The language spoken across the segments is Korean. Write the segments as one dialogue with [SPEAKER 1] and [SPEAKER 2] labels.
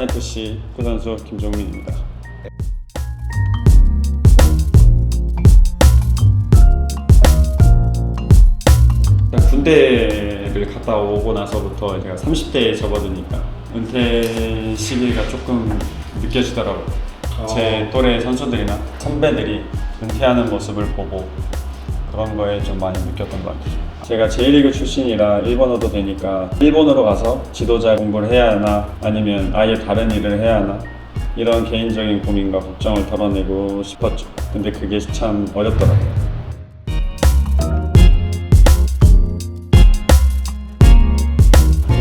[SPEAKER 1] 부산FC 구선수 김종민입니다. 군대를 갔다 오고 나서부터 제가 30대에 접어드니까 은퇴 시기가 조금 느껴지더라고요. 제 또래 선수들이나 선배들이 은퇴하는 모습을 보고 그런 거에 좀 많이 느꼈던 것 같아요. 제가 제1리그 출신이라 일본어도 되니까 일본으로 가서 지도자 공부를 해야 하나 아니면 아예 다른 일을 해야 하나 이런 개인적인 고민과 걱정을 덜어내고 싶었죠. 근데 그게 참 어렵더라고요.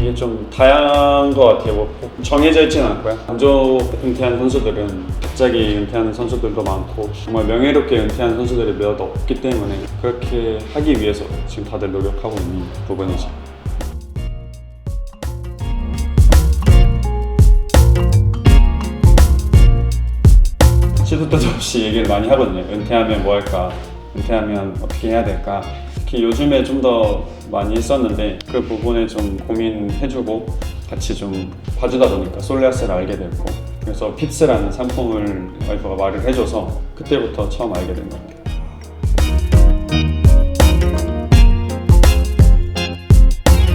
[SPEAKER 1] 이게 좀 다양한 것 같아요. 뭐 정해져 있지는 않고요. 먼저 은퇴한 선수들은 갑자기 은퇴하는 선수들도 많고 정말 명예롭게 은퇴한 선수들이 몇 없기 때문에 그렇게 하기 위해서 지금 다들 노력하고 있는 부분이죠. 시도 때도 없이 얘기를 많이 하거든요. 은퇴하면 뭐 할까? 은퇴하면 어떻게 해야 될까? 특히 요즘에 좀 더 많이 했었는데 그 부분에 좀 고민해주고 같이 좀 봐주다 보니까 솔레아스를 알게 됐고 그래서 핍스라는 상품을 와이프가 말을 해줘서 그때부터 처음 알게 된것 같아요.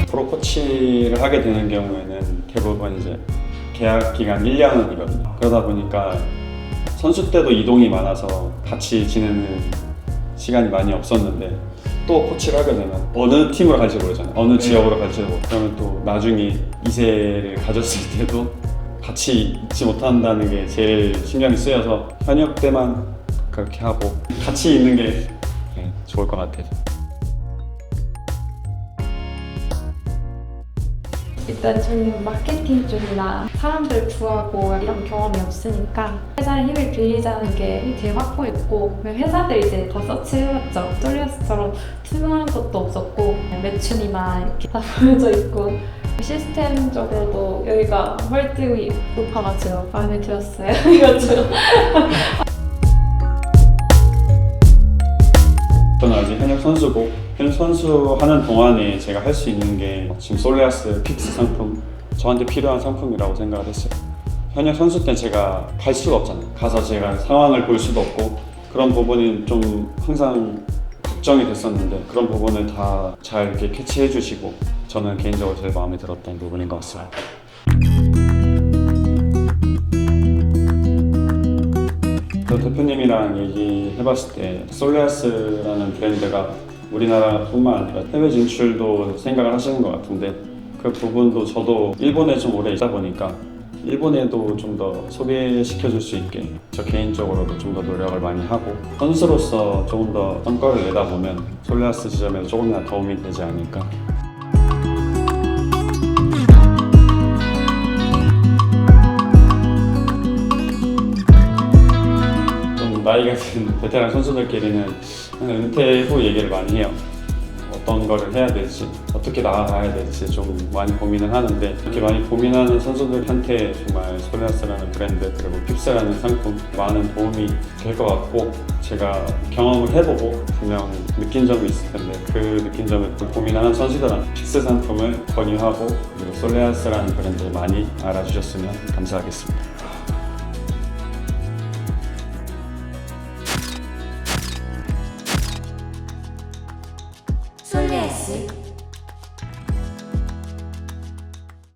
[SPEAKER 1] 프로 코치를 하게 되는 경우에는 대부분 이제 계약 기간 1년이거든요. 그러다 보니까 선수 때도 이동이 많아서 같이 지내는 시간이 많이 없었는데 또 코치를 하게 되면 어느 팀으로 갈지 모르잖아요. 어느 지역으로 갈지 모르고 그러면 또 나중에 2세를 가졌을 때도 같이 있지 못한다는 게 제일 신경이 쓰여서 현역 때만 그렇게 하고 같이 있는 게 네, 좋을 것 같아요.
[SPEAKER 2] 일단 저는 마케팅 쪽이나 사람들 구하고 이런 경험이 없으니까 회사의 힘을 빌리자는 게 되게 확고했고 회사들 이제 더 서치해봤죠. 솔리아스처럼 투명한 것도 없었고 그냥 매출이나 이렇게 다 보여져 있고 시스템적으로도 여기가 헐등이 높아가지고 마음에 들었어요. 이것저것.
[SPEAKER 1] 선수고 현역 선수 하는 동안에 제가 할 수 있는 게 지금 솔레아스 픽스 상품 저한테 필요한 상품이라고 생각을 했어요. 현역 선수 때 제가 갈 수가 없잖아요. 가서 제가 상황을 볼 수도 없고 그런 부분이 좀 항상 걱정이 됐었는데 그런 부분을 다 잘 이렇게 캐치해 주시고 저는 개인적으로 제일 마음에 들었던 부분인 것 같습니다. 저 대표님이랑 얘기해봤을 때 솔레아스라는 브랜드가 우리나라뿐만 아니라 해외 진출도 생각을 하시는 것 같은데 그 부분도 저도 일본에 좀 오래 있다 보니까 일본에도 좀 더 소개시켜 줄 수 있게 저 개인적으로도 좀 더 노력을 많이 하고 선수로서 조금 더 성과를 내다 보면 솔레아스 지점에도 조금이나 도움이 되지 않을까 나이가 든 베테랑 선수들끼리는 은퇴 후 얘기를 많이 해요. 어떤 거를 해야 될지, 어떻게 나아가야 될지 좀 많이 고민을 하는데 이렇게 많이 고민하는 선수들한테 정말 소리아스라는 브랜드 그리고 핍스라는 상품 많은 도움이 될 것 같고 제가 경험을 해보고 분명 느낀 점이 있을 텐데 그 느낀 점을 고민하는 선수들한테 픽스 상품을 권유하고 그리고 솔레아스라는 브랜드를 많이 알아주셨으면 감사하겠습니다. Parece.